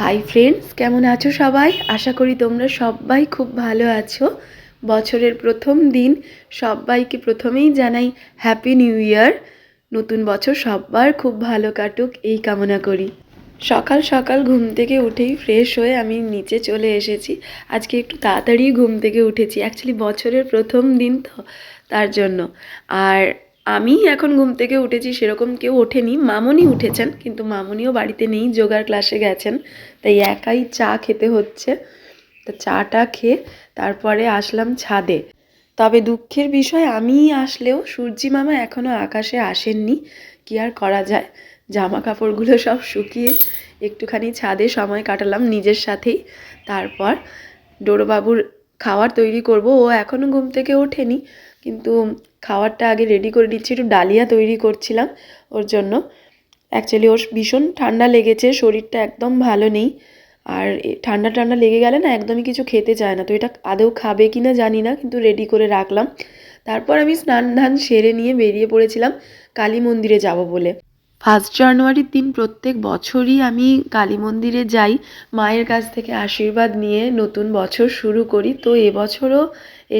Hi friends কেমন আছো সবাই? আশা করি তোমরা সবাই খুব ভালো আছো। বছরের প্রথম দিন, সবাইকে প্রথমেই জানাই হ্যাপি নিউ ইয়ার নতুন বছর সবার খুব ভালো কাটুক, এই কামনা করি। সকাল সকাল ঘুম থেকে উঠেই ফ্রেশ হয়ে আমি নিচে চলে এসেছি। আজকে একটু তাড়াতাড়ি ঘুম থেকে উঠেছি। অ্যাকচুয়ালি বছরের প্রথম দিন তো, তার জন্য। আর আমি এখন ঘুম থেকে উঠেছি সেরকম কেউ ওঠেনি, মামনি উঠেছেন, কিন্তু মামনিও বাড়িতে নেই যোগার ক্লাসে গেছেন, তাই একাই চা খেতে হচ্ছে। তো চাটা খেয়ে তারপরে আসলাম ছাদে। তবে দুঃখের বিষয়, আমি আসলেও সূর্যি মামা এখনও আকাশে আসেননি, কি আর করা যায়? জামা কাপড়গুলো সব শুকিয়ে একটুখানি ছাদে সময় কাটালাম নিজের সাথেই। তারপর ডোরোবাবুর খাবার তৈরি করব। ও এখনও ঘুম থেকে ওঠেনি। কিন্তু খাওয়ারটা আগে রেডি করে দিচ্ছি একটু ডালিয়া তৈরি করছিলাম ওর জন্য। অ্যাকচুয়ালি ওর ভীষণ ঠান্ডা লেগেছে। শরীরটা একদম ভালো নেই। আর ঠান্ডা ঠান্ডা লেগে গেলে না একদমই কিছু খেতে চায় না। তো এটা আদৌ খাবে কি না জানি না। কিন্তু রেডি করে রাখলাম। তারপর আমি স্নান ধান সেরে নিয়ে বেরিয়ে পড়েছিলাম কালী মন্দিরে যাব বলে। ফার্স্ট জানুয়ারির দিন প্রত্যেক বছরই আমি কালী মন্দিরে যাই। মায়ের কাছ থেকে আশীর্বাদ নিয়ে নতুন বছর শুরু করি। তো এবছরও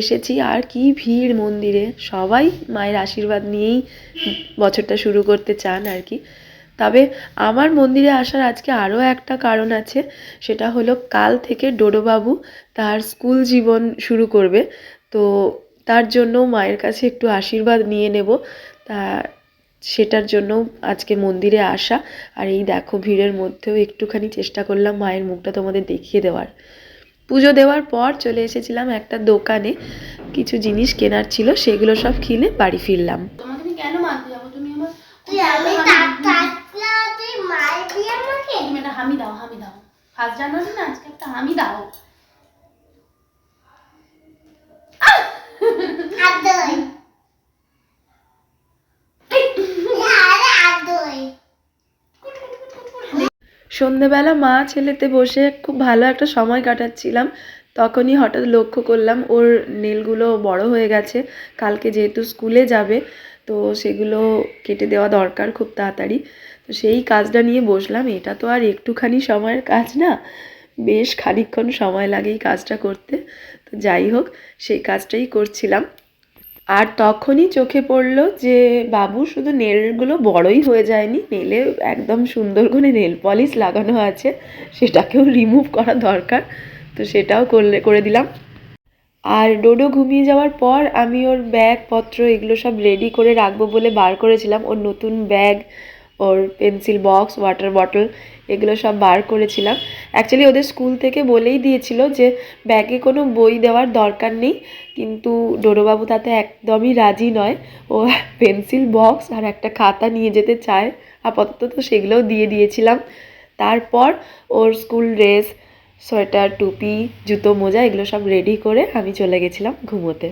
এসেছি। আর কি ভিড় মন্দিরে। সবাই মায়ের আশীর্বাদ নিয়েই বছরটা শুরু করতে চান আর কি। তবে আমার মন্দিরে আসার আজকে আরও একটা কারণ আছে। সেটা হলো কাল থেকে ডোডোবাবু তার স্কুল জীবন শুরু করবে। তো তার জন্য মায়ের কাছে একটু আশীর্বাদ নিয়ে নেব। তা সেটার জন্য আজকে মন্দিরে আসা। আর এই দেখো ভিড়ের মধ্যেও একটুখানি চেষ্টা করলাম মায়ের মুখটা তোমাদের দেখিয়ে দেওয়ার। পুজো দেওয়ার পর চলে এসেছিলাম একটা দোকানে। কিছু জিনিস কেনার ছিল সেগুলো সব কিনে বাড়ি ফিরলাম। হামি দাও হামি দাও। ফার্স্ট জানুয়ারি না আজকে একটা হামি দাও। সন্ধেবেলা মা ছেলেতে বসে খুব ভালো একটা সময় কাটাচ্ছিলাম। তখনই হঠাৎ লক্ষ্য করলাম ওর নেলগুলো বড় হয়ে গেছে। কালকে যেহেতু স্কুলে যাবে, তো সেগুলো কেটে দেওয়া দরকার খুব তাড়াতাড়ি। তো সেই কাজটা নিয়ে বসলাম। এটা তো আর একটুখানি সময়ের কাজ না, বেশ খানিকক্ষণ সময় লাগে এই কাজটা করতে। তো যাই হোক, সেই কাজটাই করছিলাম। আর তখনই চোখে পড়ল যে বাবু শুধু নেলগুলো বড়ই হয়ে যায়নি, নেলে একদম সুন্দর করে নেল পলিশ লাগানো আছে, সেটাকেও রিমুভ করা দরকার, তো সেটাও করলে, করে দিলাম। আর ডোডো ঘুমিয়ে যাওয়ার পর আমি ওর ব্যাগপত্র এগুলো সব রেডি করে রাখব বলে বার করেছিলাম, ওর নতুন ব্যাগ ওর পেন্সিল বক্স ওয়াটার বটল এগুলো সব বার করেছিলাম। অ্যাকচুয়ালি ওদের স্কুল থেকে বলেই দিয়েছিল যে, ব্যাগে কোনো বই দেওয়ার দরকার নেই, কিন্তু ডোরোবাবু তাতে একদমই রাজি নয়। ও পেন্সিল বক্স আর একটা খাতা নিয়ে যেতে চায়। আপাতত তো সেগুলোও দিয়ে দিয়েছিলাম। তারপর ওর স্কুল ড্রেস, সোয়েটার, টুপি, জুতো, মোজা, এগুলো সব রেডি করে আমি চলে গেছিলাম ঘুমোতে।